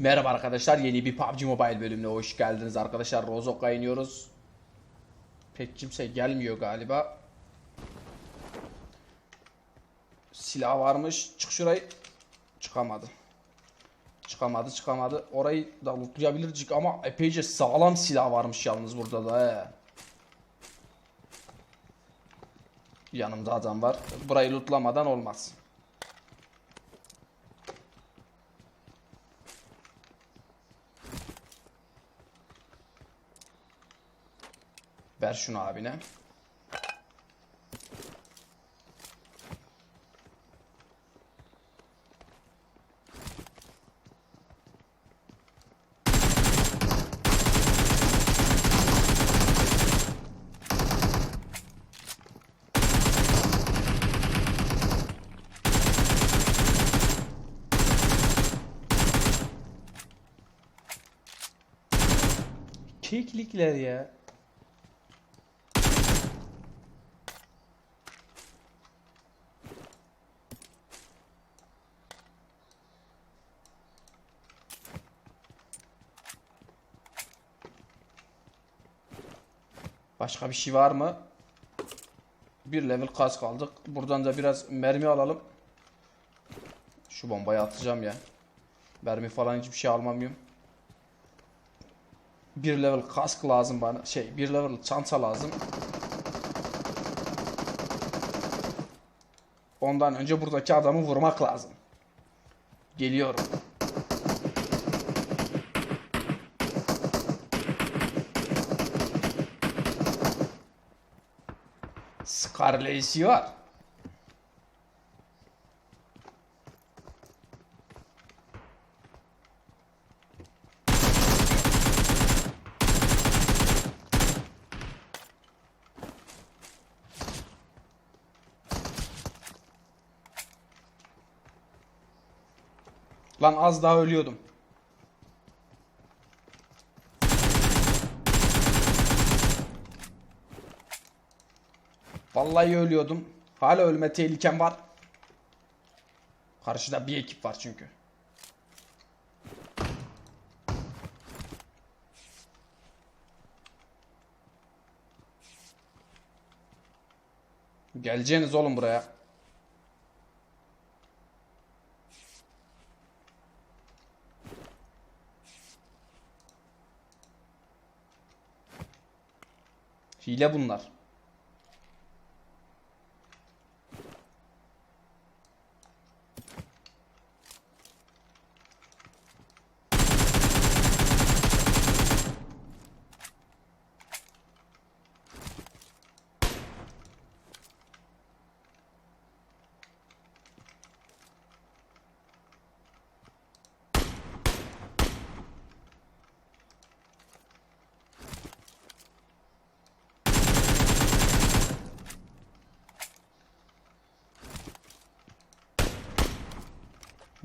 Merhaba arkadaşlar yeni bir PUBG Mobile bölümüne hoş geldiniz arkadaşlar. Rozok'a iniyoruz Pek kimse gelmiyor galiba. Silah varmış. Çık şurayı. Çıkamadı. Çıkamadı çıkamadı. Orayı da lootlayabilircik ama epeyce sağlam silah varmış yalnız burada da he. Yanımda adam var. Burayı lootlamadan olmaz Ver şunu abine. Keklikler ya. Başka bir şey var mı? Bir level kas kaldık. Buradan da biraz mermi alalım. Şu bombayı atacağım ya. Mermi falan hiçbir şey almamıyorum. Bir level kask lazım bana. Şey, bir level çanta lazım. Ondan önce buradaki adamı vurmak lazım. Geliyorum. Var. Lan az daha ölüyordum. Vallahi ölüyordum. Hala ölme tehlikem var. Karşıda bir ekip var çünkü. Geleceğiniz oğlum buraya. Hile bunlar.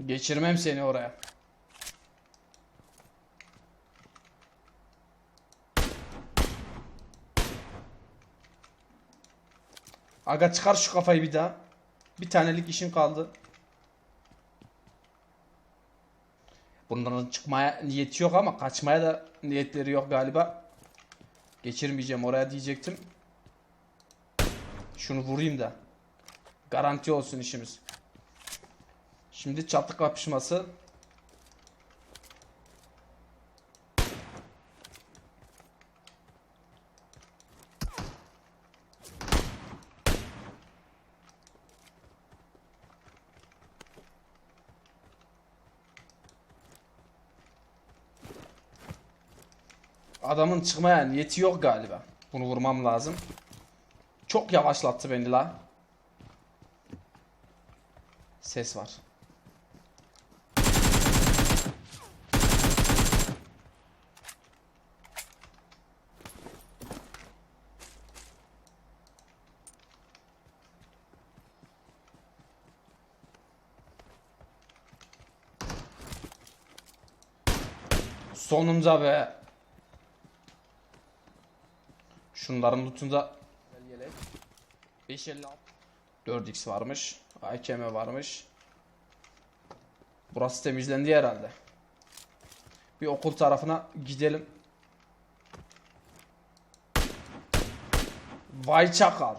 Geçirmem seni oraya. Aga çıkar şu kafayı bir daha. Bir tanelik işin kaldı. Bunların çıkmaya niyeti yok ama kaçmaya da niyetleri yok galiba. Geçirmeyeceğim oraya diyecektim. Şunu vurayım da. Garanti olsun işimiz. Şimdi çatı kapışması. Adamın çıkmaya niyeti yok galiba. Bunu vurmam lazım. Çok yavaşlattı beni la. Ses var. Sonunda be. Şunların lootunda 556 4x varmış. AKM varmış. Burası temizlendi herhalde. Bir okul tarafına gidelim. Vay çakal.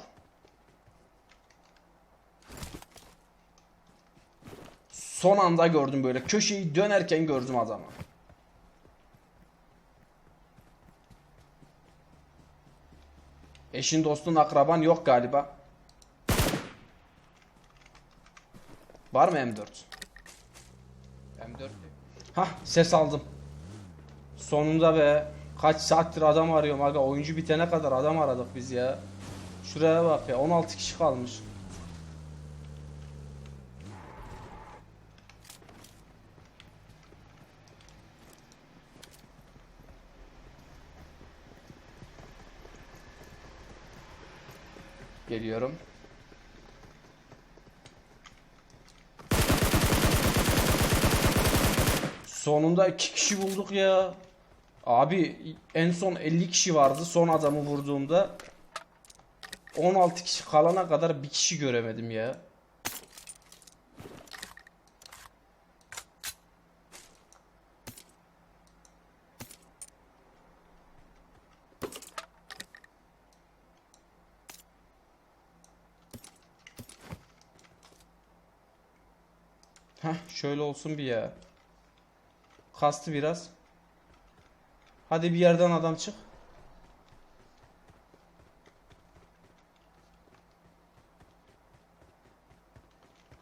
Son anda gördüm böyle. Köşeyi dönerken gördüm adamı. Eşin dostun akraban yok galiba. Var mı M4? M4 Hah ses aldım. Sonunda be. Kaç saattir adam arıyorum aga. Oyuncu bitene kadar adam aradık biz ya. Şuraya bak ya. 16 kişi kalmış. Geliyorum. Sonunda iki kişi bulduk ya. Abi en son 50 kişi vardı son adamı vurduğumda. 16 kişi kalana kadar bir kişi göremedim ya. Heh şöyle olsun bir ya. Kastı biraz. Hadi bir yerden adam çık.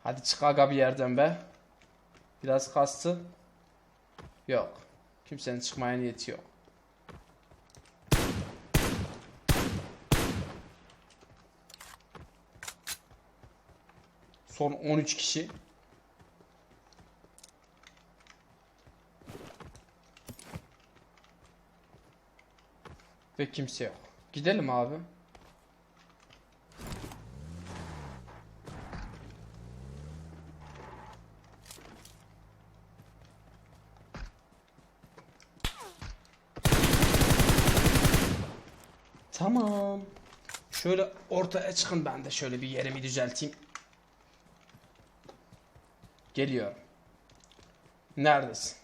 Hadi çık aga bir yerden be. Biraz kastı. Yok. Kimsenin çıkmaya niyeti yok. Son 13 kişi. Ve kimse yok. Gidelim abi. Tamam. Şöyle ortaya çıkın ben de şöyle bir yerimi düzelteyim. Geliyorum. Neredesin?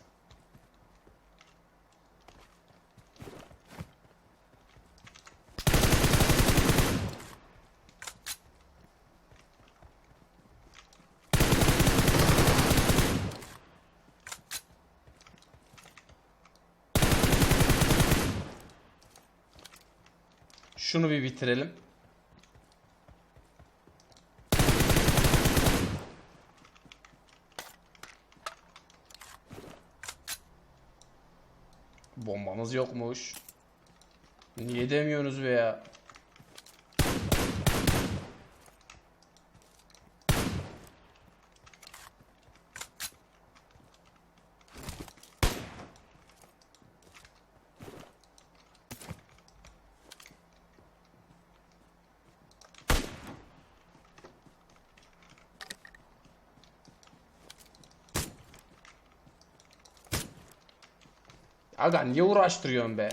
Şunu bir bitirelim. Bombamız yokmuş. Niye demiyorsunuz be ya? Aga niye uğraştırıyorsun be?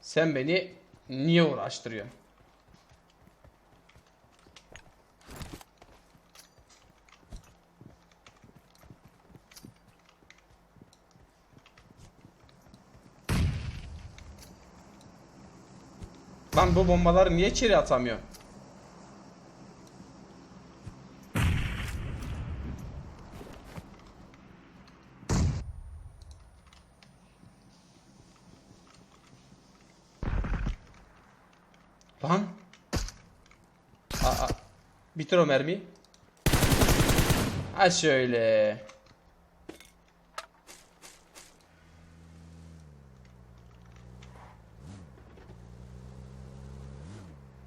Sen beni niye uğraştırıyorsun? Lan bu bombaları niye içeri atamıyor? Lan. Aa, bitir o mermiyi. Ha şöyle.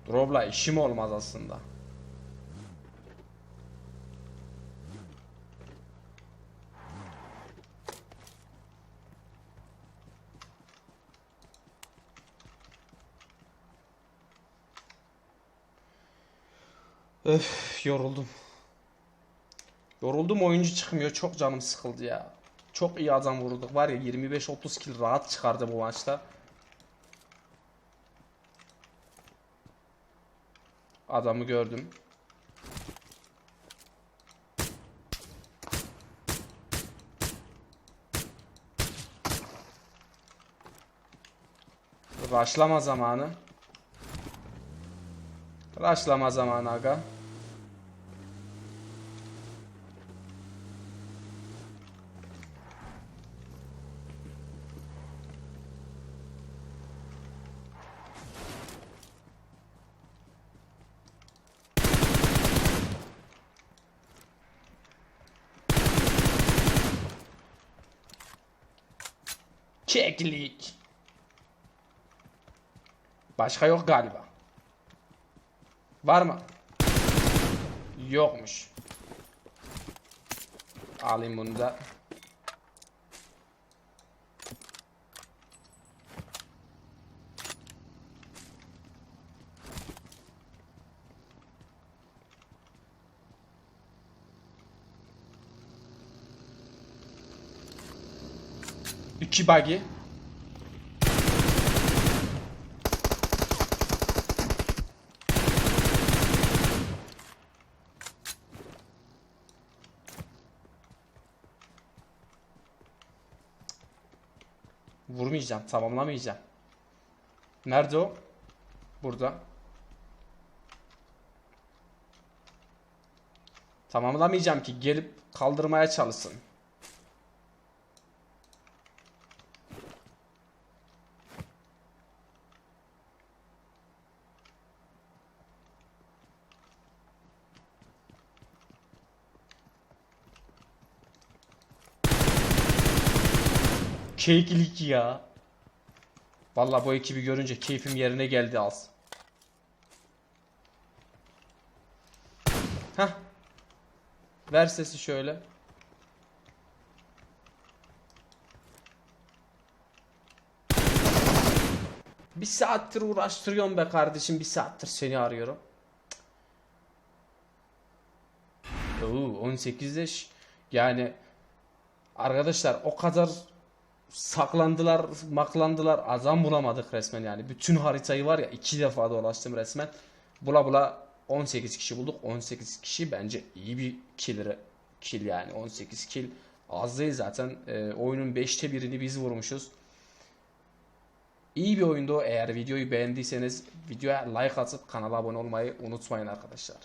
Drop'la işim olmaz aslında. Öf yoruldum. Yoruldum oyuncu çıkmıyor. Çok canım sıkıldı ya. Çok iyi adam vurduk. Var ya 25-30 kill rahat çıkardı bu maçta. Adamı gördüm. Başlama zamanı. Raşlama zamanı aga. Keklik. Başka yok galiba. Var mı? Yokmuş. Alayım bunu da. İki buggy. Vurmayacağım, tamamlamayacağım. Nerede o? Burada. Tamamlamayacağım ki gelip kaldırmaya çalışsın. Keyiflik ya. Vallahi bu ekibi görünce keyfim yerine geldi az. Heh. Ver sesi şöyle. Bir saattir uğraştırıyorum be kardeşim. Bir saattir seni arıyorum. Oo, 18'de ş- yani arkadaşlar o kadar saklandılar, maklandılar. Adam bulamadık resmen yani. Bütün haritayı var ya iki defa dolaştım resmen. Bula bula 18 kişi bulduk. 18 kişi bence iyi bir kill, kill yani. 18 kill az değil zaten. Ee, oyunun 5'te birini biz vurmuşuz. İyi bir oyundu. Eğer videoyu beğendiyseniz videoya like atıp kanala abone olmayı unutmayın arkadaşlar.